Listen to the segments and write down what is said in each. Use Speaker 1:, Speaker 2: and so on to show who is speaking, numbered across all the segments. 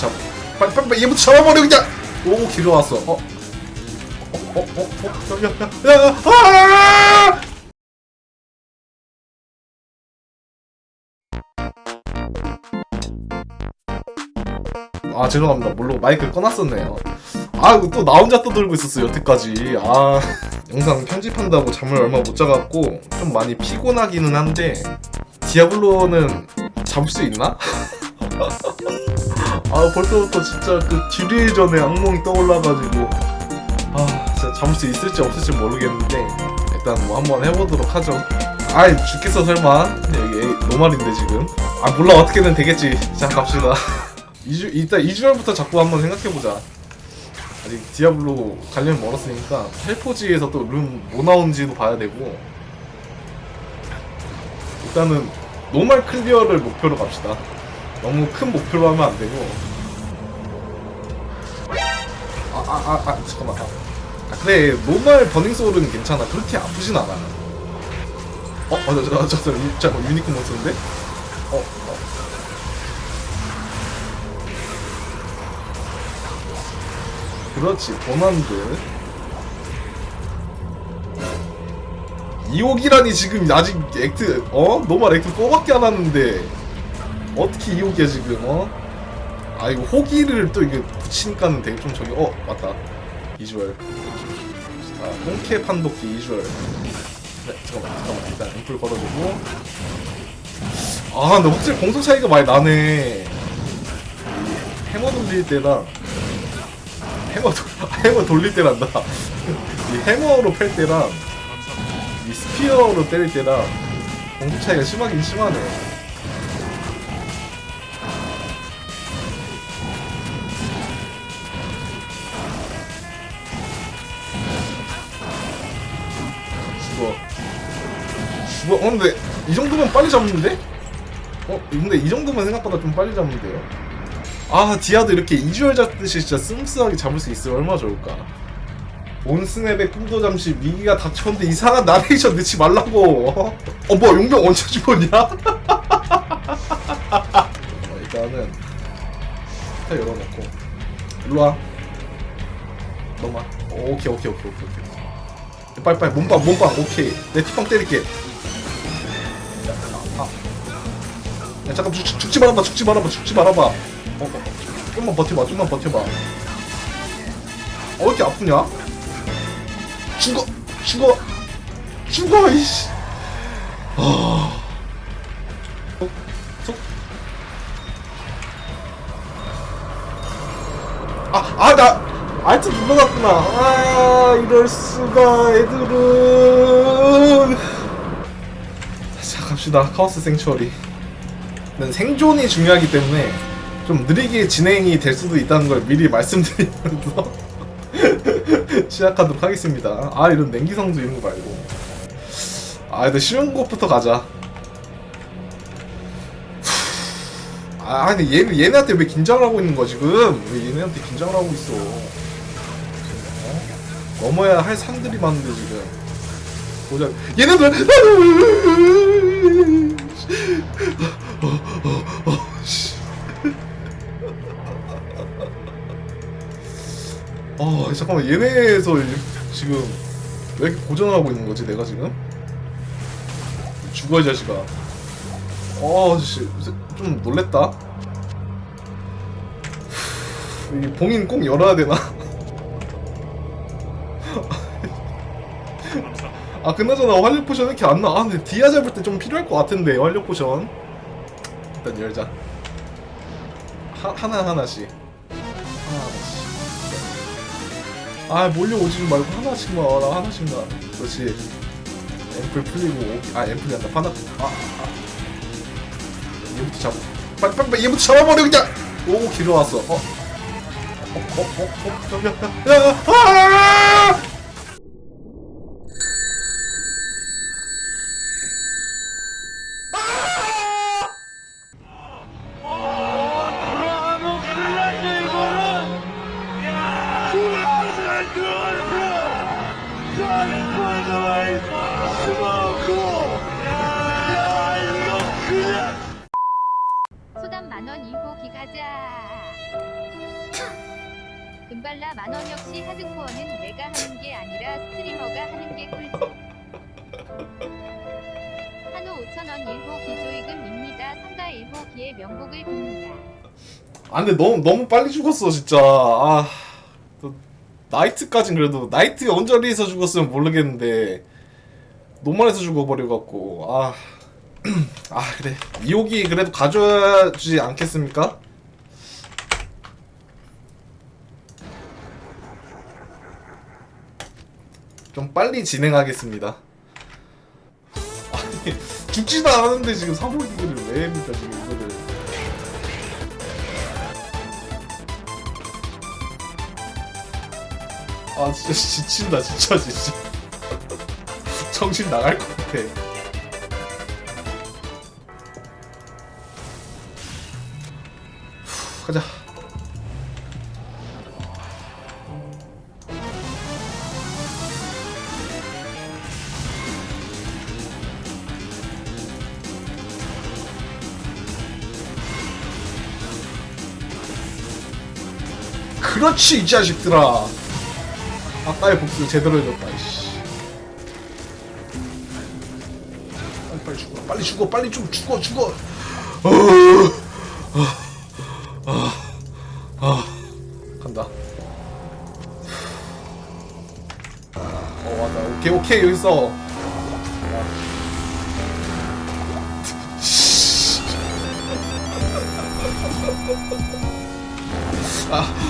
Speaker 1: 잡 빨리 빨리 빨리 얘부터 잡아버려 그냥 오 길어 왔어 어? 어? 어? 어? 어? 야, 야, 야, 아! 아 죄송합니다 모르고 마이크 꺼놨었네요 아 이거 또나 혼자 떠들고 있었어 여태까지 아 영상 편집한다고 잠을 얼마 못 자갖고 좀 많이 피곤하기는 한데 디아블로는 잡을 수 있나? 아 벌써부터 진짜 그 듀리일 전에 악몽이 떠올라가지고. 아 진짜 잡을 수 있을지 없을지 모르겠는데 일단 뭐 한번 해보도록 하죠. 아이 죽겠어 설마. 여기 노말인데 지금. 아 몰라. 어떻게든 되겠지. 자 갑시다. 2주, 일단 2주월부터 자꾸 한번 생각해보자. 아직 디아블로 관련 멀었으니까 헬포지에서 또 룸 뭐 나온지도 봐야 되고. 일단은 노멀 클리어를 목표로 갑시다 너무 큰 목표로 하면 안 되고 아 아 아 아, 잠깐만 아. 아, 그래 노멀 버닝 소울은 괜찮아 그렇게 아프진 않아 어? 어, 저, 저, 저, 저, 유- 잠깐 유니콘 몬스인데? 어, 어. 그렇지, 도난드. 이옥이라니 지금 아직 액트, 어? 노말 액트 4밖에 안 왔는데. 어떻게 이옥이야, 지금, 어? 아, 이거 호기를 또 이게 붙이니까는 되게 좀 저기, 어, 맞다. 이주얼. 자, 홍케 판독기 이주얼. 네, 잠깐만, 잠깐만. 일단 앰플 걸어주고. 아, 근데 확실히 공속 차이가 많이 나네. 이 해머 돌릴 때랑 해머 돌 해머 돌릴 때란다. 이 해머로 팰 때랑 이 스피어로 때릴 때랑 공속 차이가 심하긴 심하네. 죽어. 어, 근데 이 정도면 빨리 잡는데? 어, 근데 이 정도면 생각보다 좀 빨리 잡는데요? 아, 디아도 이렇게 이주얼 잡듯이 진짜 스무스하게 잡을 수 있으면 얼마나 좋을까. 온 스냅의 꿈도 잠시 미기가 닥쳤는데 이상한 나레이션 넣지 말라고. 어, 어 뭐야, 용병 언제 죽었냐? 어, 일단은 다 열어놓고 일로 와. 넘어. 오케이, 오케이, 오케이, 오케이, 오케이. 빨리빨리 몸빵, 몸빵, 오케이. 내 티빵 때릴게. 야 잠깐 죽, 죽, 죽지 말아봐 죽지 말아봐 죽지 말아봐 어, 어, 어. 좀만 버텨봐 좀만 버텨봐 어, 왜 이렇게 아프냐? 죽어 죽어 죽어 이씨 아... 아, 아, 나 알트 눌러놨구나. 아, 이럴 수가, 애들은. 자, 갑시다. 카오스 생츄어리. 는 생존이 중요하기 때문에 좀 느리게 진행이 될 수도 있다는 걸 미리 말씀드리면서 시작하도록 하겠습니다. 아 이런 냉기성도 이런 거 말고 아 일단 쉬운 것부터 가자. 아 근데 얘 얘네한테 왜 긴장을 하고 있는 거야 지금? 왜 얘네한테 긴장을 하고 있어? 어? 넘어야 할 산들이 많은데 지금. 보자. 얘네들 아 잠깐만 얘네에서 지금 왜 이렇게 고전하고 있는 거지 내가 지금? 죽어 이 자식아 어 씨, 좀 놀랬다 이 봉인 꼭 열어야 되나? 아 그나저나 활력 포션 왜 이렇게 안 나와? 아 근데 디아 잡을 때 좀 필요할 것 같은데 활력 포션 일단 열자 하, 하나 하나씩 하나 하나씩 아 몰려오지 말고 하나씩만 와라 하나씩만 그렇지 앰플 풀리고. 아 앰플이 한다 파나 아, 아. 얘부터 잡아 빨리 빨리 얘부터 잡아버려 그냥 오 길어 왔어 어? 어? 어? 어? 어? 저기 야, 야, 야, 아!
Speaker 2: 들어가면
Speaker 3: 금발라 만원 역시 하드코어는 내가 하는 게 아니라 스트리머가 하는 게 꿀잼. 한우 5천원 1호 기조이금입니다. 상가 1호 기의 명복을 빕니다.
Speaker 1: 아 근데 너무 너무 빨리 죽었어 진짜. 아, 또 나이트까진 그래도 나이트 언저리에서 죽었으면 모르겠는데 노멀에서 죽어버려 갖고 아, 아 그래 이호기 그래도 가져야 주지 않겠습니까? 좀 빨리 진행하겠습니다. 아니 죽지도 않았는데 지금 사모기를 왜 합니까 지금 이거를? 아 진짜 지친다 진짜 진짜 정신 나갈 것 같아 후, 가자 그렇지 이 자식들아. 아까의 복수 제대로 해줬다 이씨. 빨리 빨리 죽어 빨리 죽어 빨리 좀 죽어 죽어. 어, 아, 아, 간다. 어 맞다 오케이 오케이 여기서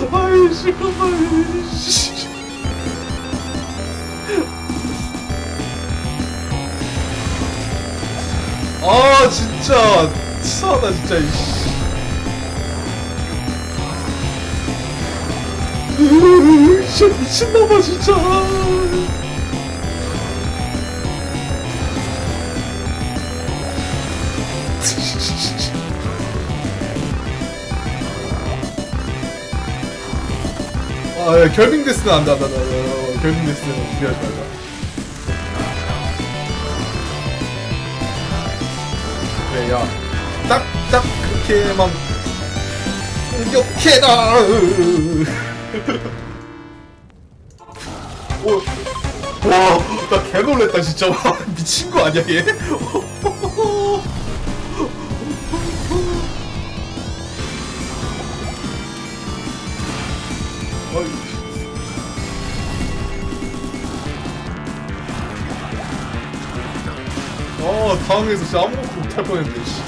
Speaker 1: 아, 아이 잠깐만 씨. 아 진짜 치사하다 진짜 이씨. 으으으, 진짜 미친놈아 진짜 야, 결빙 데스는 안돼 안돼 안돼 결빙 데스는 무리하지 말자. 그래 야 딱 딱 그렇게만 공격해라! 오, 와 나 개놀랬다 진짜. 와, 미친 거 아니야 얘 당황해서 진짜 아무것도 못할 뻔했네 씨.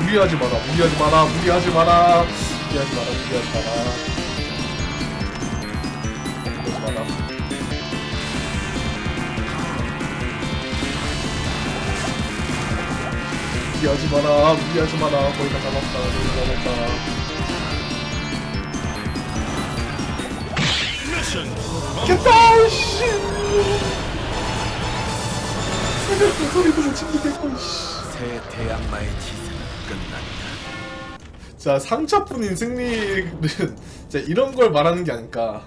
Speaker 1: 무리하지 마라 무리하지 마라 무리하지 마라 무리하지 마라 무리하지 마라 무리하지 마라 무리하지 마라 거의 다 잡았다 거의 다 잡았다 겠다 씨 새벽 소리도
Speaker 4: 못씨새 대양마의 지세는 끝났다.
Speaker 1: 자, 3차뿐인 승리는 진짜 이런 걸 말하는 게 아닐까.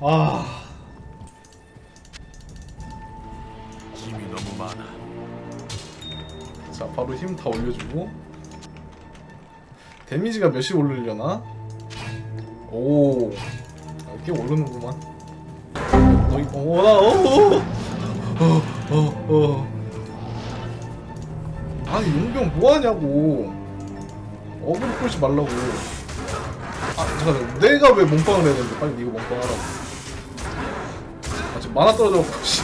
Speaker 1: 아,
Speaker 4: 힘이 너무 많아.
Speaker 1: 자, 바로 힘 다 올려주고. 데미지가 몇이 오르려나? 오, 아, 꽤 오르는구만. 어, 이- 어, 나, 어, 어, 어, 어. 아니, 용병 뭐하냐고. 어그로 끌지 말라고. 아, 잠깐만. 내가 왜 몸빵을 해야 되는데. 빨리 이거 몸빵 하라고. 아, 지금 만화 떨어져갖고, 씨.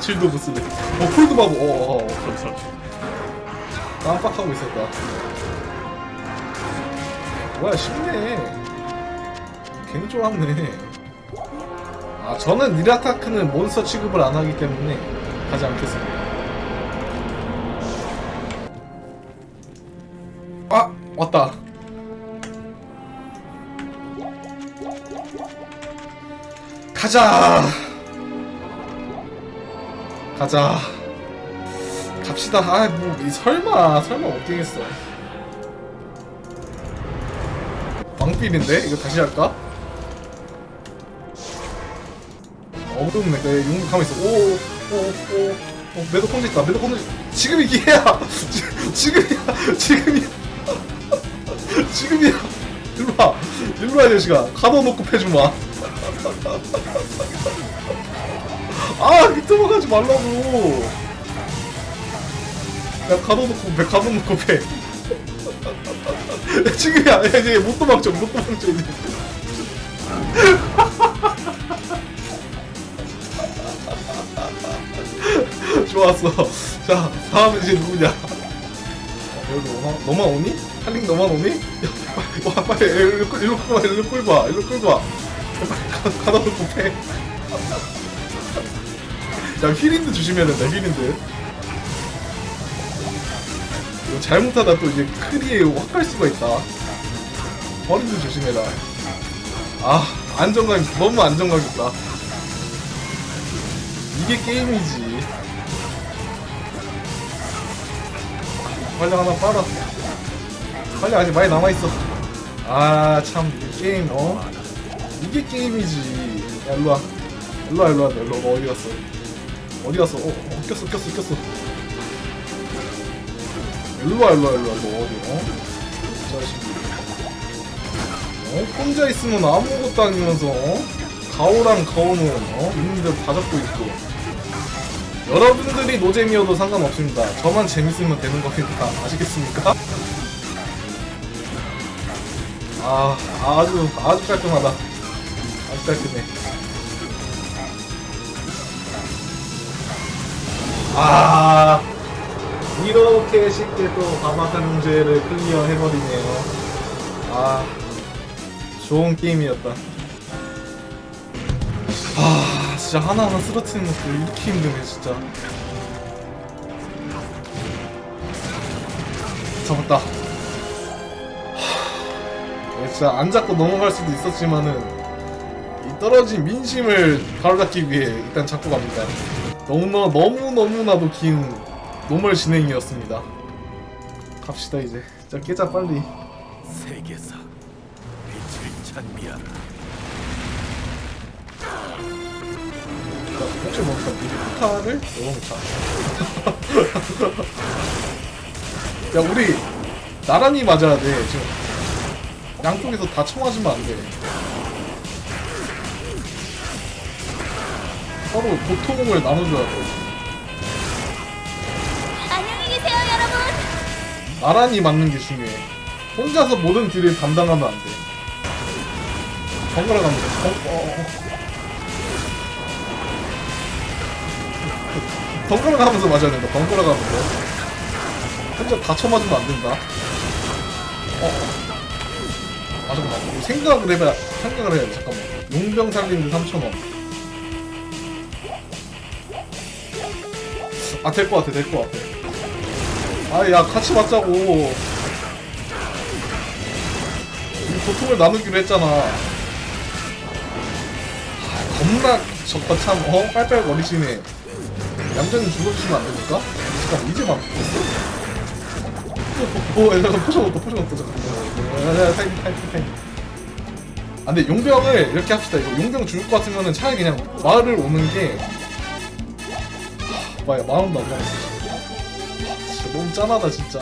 Speaker 1: 질도 못 쓰네. 어, 콜드 마구. 어, 어, 어. 그렇죠. 깜빡하고 있었다. 뭐야, 쉽네. 괜히 쫄았네. 아, 저는 니라타크는 몬스터 취급을 안 하기 때문에 하지 않겠습니다. 아 왔다 가자 가자 갑시다 아 뭐 설마 설마 어떻게겠어 개빡빌인데? 이거 다시 할까? 어렵네. 내 용, 가만있어. 오, 오, 오, 오. 매도 콘지 있다. 매도 콘지. 지금이 기회야! 지- 지금이야! 지금이야! 지금이야! 일로 와! 일로와, 이 자식아. 가둬놓고 패주마. 아, 밑으로 가지 말라고! 야, 가둬놓고 패, 가둬놓고 패. 야, 지금이야! 야, 이제 못 도망쳐, 못 도망쳐, 이제. 좋았어. 자, 다음은 이제 누구냐? 어, 여기 너만, 너만 오니? 할링 너만 오니? 야, 와, 빨리, 일로, 끌- 일로 끌고 와, 일로 끌고 와, 일로 끌고 와. 야, 빨리 가, 가다 놓고 패. 야, 힐인드 조심해야 된다, 힐인드. 이거 잘못하다 또 이제 크리에 확갈 수가 있다. 버린드 조심해라. 아, 안정감, 너무 안정감 있다. 이게 게임이지. 빨리 하나 빨아. 빨리 아직 많이 남아있어. 아, 참, 이게 게임, 어? 이게 게임이지. 야, 일로와. 일로와, 일로와, 일로와. 너 어디 갔어? 어디 갔어? 어, 어, 꼈어, 꼈어, 꼈어. 일로와, 일로와, 일로와, 너 어디, 어? 이 자식이. 어? 혼자 있으면 아무것도 아니면서, 어? 가오랑 가오는, 어? 있는 대로 다 잡고 있고. 여러분들이 노잼이어도 상관없습니다. 저만 재밌으면 되는 겁니다. 아시겠습니까? 아, 아주, 아주 깔끔하다. 아주 깔끔해. 아, 이렇게 쉽게 또 가마사 문제를 클리어 해버리네요. 아, 좋은 게임이었다. 아 진짜 하나하나 쓰러트리는 것도 이렇게 힘드네 진짜 잡았다 하... 진짜 안 잡고 넘어갈 수도 있었지만은 이 떨어진 민심을 바로잡기 위해 일단 잡고 갑니다 너무나 너무 너무나도 긴 노멀 진행이었습니다 갑시다 이제 진짜 깨자 빨리
Speaker 4: 세계사 빛을 찬미하라.
Speaker 1: 자, 혹시 이 포탈을 열어놓자. 야, 우리 나란히 맞아야 돼, 지금. 양쪽에서 다 쳐맞으면 안 돼. 서로 고통을 나눠줘야 돼. 나란히 맞는 게 중요해. 혼자서 모든 딜을 담당하면 안 돼. 번갈아 돼. 번, 어, 어. 번갈아 가면서 맞아야 된다. 번갈아 가면서. 혼자 다 쳐맞으면 안 된다. 어. 어. 아, 잠깐만. 생각을 해봐야, 생각을 해야 돼. 잠깐만. 용병 살리는데 3,000원. 아, 될 것 같아, 될 것 같아. 아, 야, 같이 맞자고. 이 고통을 나누기로 했잖아. 아, 겁나 저거 참, 어? 빨빨거리시네. 얌전히 죽어주시면 안 됩니까? 잠깐, 이제 막 됐어? 오, 야, 잠깐, 포션 없다, 잠깐. 야, 야, 타임, 타임, 타임. 아, 근데 용병을 이렇게 합시다. 이거 용병 죽을 것 같으면은 차라리 그냥 마을을 오는 게. 하, 봐야, 마음도 안 나왔어. 너무 짠하다 진짜.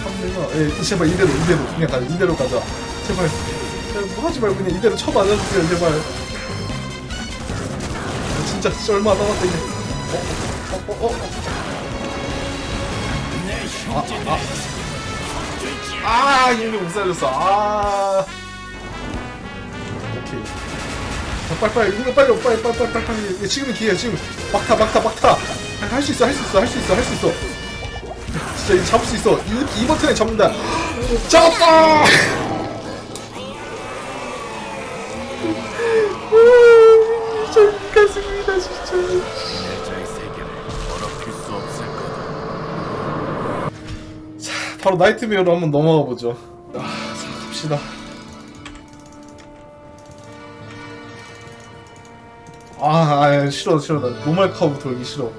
Speaker 1: 참내가 예 제발 이대로 이대로 그냥 가 이대로 가자. 제발 제발 뭐 하지 말고 그냥 이대로 쳐 맞아주세요 제발. 진짜 진짜 얼마 안 남았다 이제. 어? 어? 어? 어? 아, 아, 아, 이미 못 살렸어. 아. 오케이. 자, 빨리 빨리 이거 빨리 빨리 빨리 빨리 빨리 빨리 지금 기회야 지금 막타 막타 막타 할 수 있어 할 수 있어 할 수 있어 할 수 있어. 진짜 이거 잡을 수 있어. 이, 이 버튼에 잡는다. 잡았다! 저 가슴이다 진짜. 바로 나이트메어로 한번 넘어가 보죠. 아, 자 갑시다. 아, 아 싫어 싫어. 나 노말 카우 돌기 싫어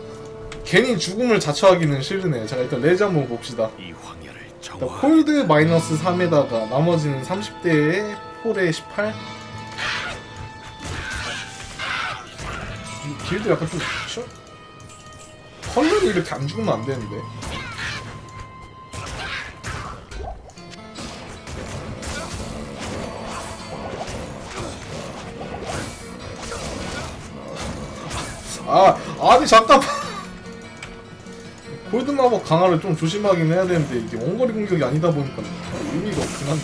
Speaker 1: 괜히 죽음을 자처하기는 싫으네 자 일단 레지 한번 봅시다.
Speaker 4: 이 황야를 정화.
Speaker 1: 콜드 마이너스 3에다가 나머지는 30대에 폴에 18? 이 길드 약간 좀 쉬워? 컬러는 이렇게 안 죽으면 안 되는데. 아 아니 잠깐만 마법 강화를 좀 조심하긴 해야 되는데 이게 원거리 공격이 아니다 보니까 의미가 없긴 한데